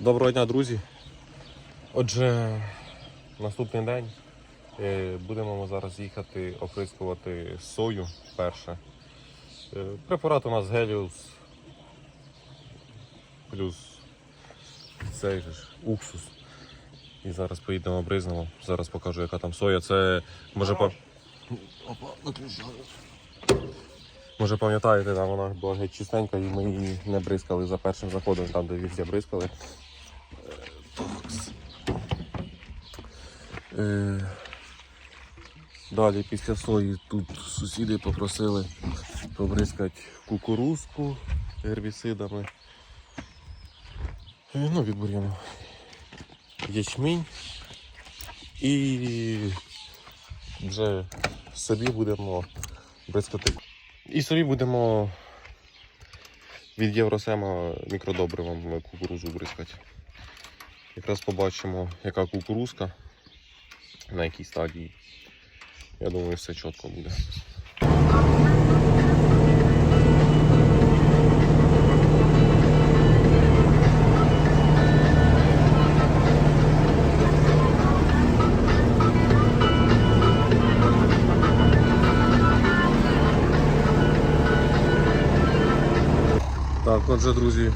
Доброго дня, друзі. Отже, наступний день. Е, Будемо ми зараз їхати оприскувати сою перше. Е, Препарат у нас Геліус плюс цей же ж уксус. І зараз поїдемо обризнемо. Зараз покажу, яка там соя. Це може по... Опа, виключаю. Може пам'ятаєте, там вона була геть чистенька і ми її не бризкали за першим заходом, там де везде бризкали. Е, Далі після сої тут сусіди попросили побризкати кукурузку гербіцидами. Е, Ну, від. Ячмінь. І вже собі будемо бризкати. І собі будемо від Євросема мікродобривом кукурузу бризкати. Якраз побачимо, яка кукурузка, на якій стадії. Я думаю, все чітко буде. Отже, друзі,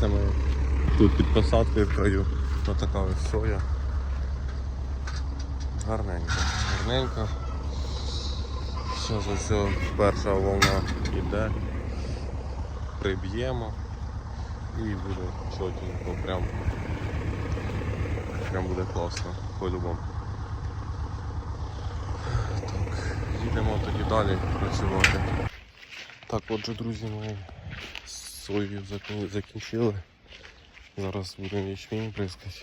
це ми тут під посадкою в краю. Отака ось соя. Гарненько, гарненько. Зараз ось перша волна йде. Приб'ємо і буде чотенько, прям, прям буде класно, по-любому. Так, їдемо тоді далі працювати. Так, отже, друзі, ми закін- закінчили. Зараз будемо ячмінь бризкати.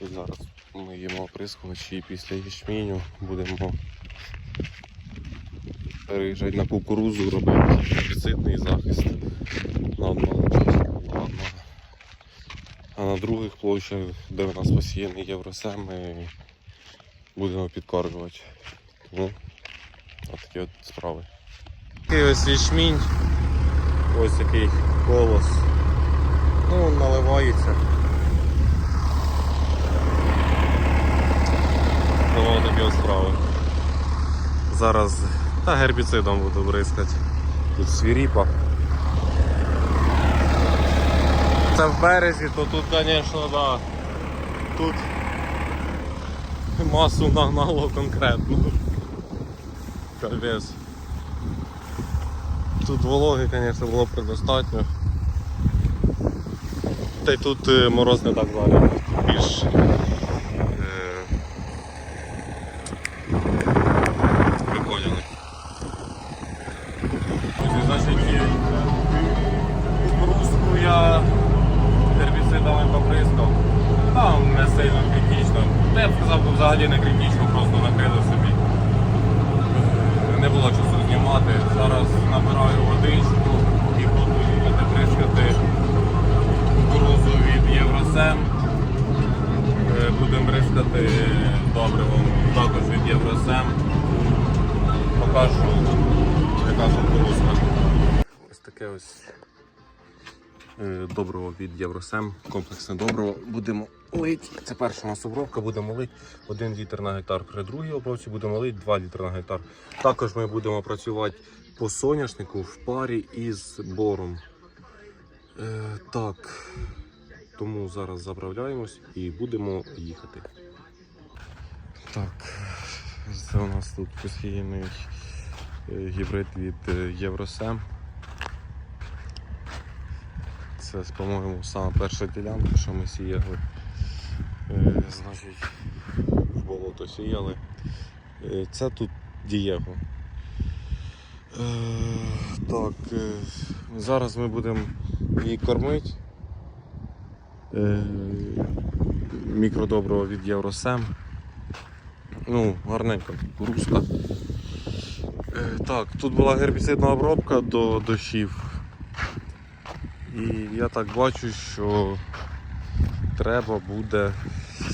І зараз ми їмо оприскувач і після ячміню будемо переїжджати на кукурузу, робити гербіцидний захист на одному одному. А на других площах, де у нас посіяний євросем, ми будемо підкорювати. Тому такі от справи. Такий ось ячмінь, ось такий колос. Ну, наливається. Тому такі справи. Зараз та гербіцидом буду бризкати. Тут свіріпа. Це в березі, то тут, звісно, да. Тут масу нагнало конкретно. Капець. Тут вологи, звісно, було предостатньо. Та й тут е, мороз не так зараз. Більш е, ви поняли. Друзі, Значить, е, кукурузку я гербіцидами поприскав. Там не сильно критично. Та Я б сказав, би, взагалі не критично, просто накрили собі. Не було знімати. Зараз набираю водичку і буду їхати бризкати кукурузу від Євросем. Е, Будемо бризкати добривом також від Євросем. Покажу, яка кукурузка. Ось таке ось е, добриво від Євросем, комплексне добриво. Будемо лити. Це перша у нас обробка, будемо лити 1 літр на гектар. При другій обробці будемо лити 2 літри на гектар. Також ми будемо працювати по соняшнику в парі із бором. Е, так, тому зараз заправляємось і будемо їхати. Так, це у нас тут посіяний е, гібрид від е, Євросем. Це, по-моєму, сама перша ділянка, що ми сіяли. Е, значить, в болото сіяли. Е, це тут Дієго. Е, так, зараз ми будемо її кормити. Е, мікродоброго від Євросем. Ну, гарненька кукурузка. Е, так, тут була гербіцидна обробка до дощів. І я так бачу, що треба буде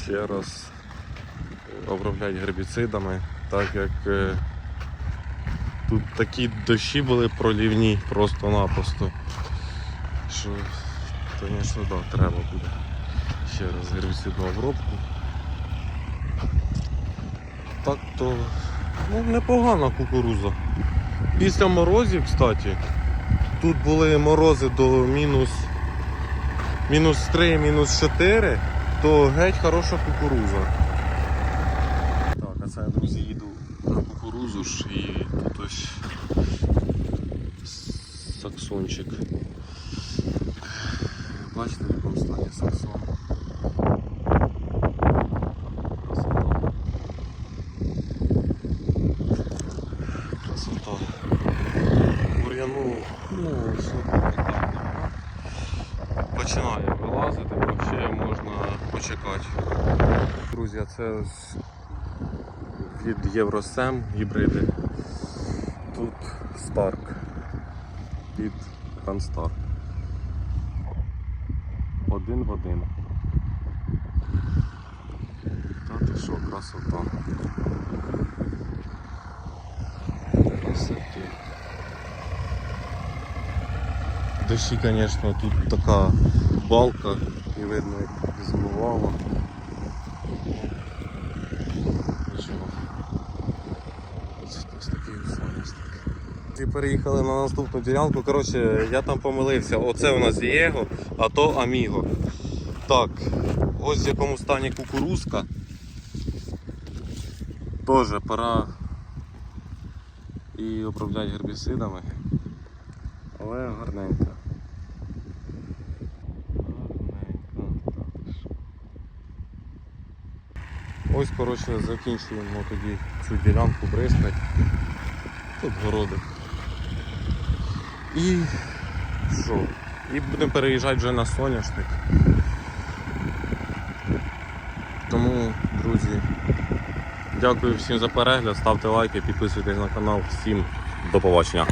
ще раз обробляти гербіцидами, так як е, тут такі дощі були пролівні просто-напросто. Що Звісно, да, треба буде ще раз гербіцидну обробку. Так то ну, непогана кукуруза. Після морозів, кстати, тут були морози до мінус, мінус 3, мінус 4, то геть хороша кукуруза. Так, а це я, друзі, їду на кукурузу ж і тут ось саксончик. Бачите, в якому стані саксон. Красота. Бур'яну, ну, що Друзі, це від Євросем гібриди. Тут Старк від Грандстар. Один в один. Та ти що, красота. Красоти. Дощі, звісно, тут така балка і видно, як змивало. Нічого. Ось такий соняшник. І переїхали на наступну ділянку. Коротше, я там помилився. Оце у нас Дієго, а то Аміго. Так, ось в якому стані кукурузка. Тоже пора і обробляти гербіцидами. Але. Гарненько. Так що. Ось, коротше, закінчуємо тоді цю ділянку бризкати. Тут городи. І що? І будемо переїжджати вже на соняшник. Тому, друзі, дякую всім за перегляд, ставте лайки, підписуйтесь на канал. Всім до побачення.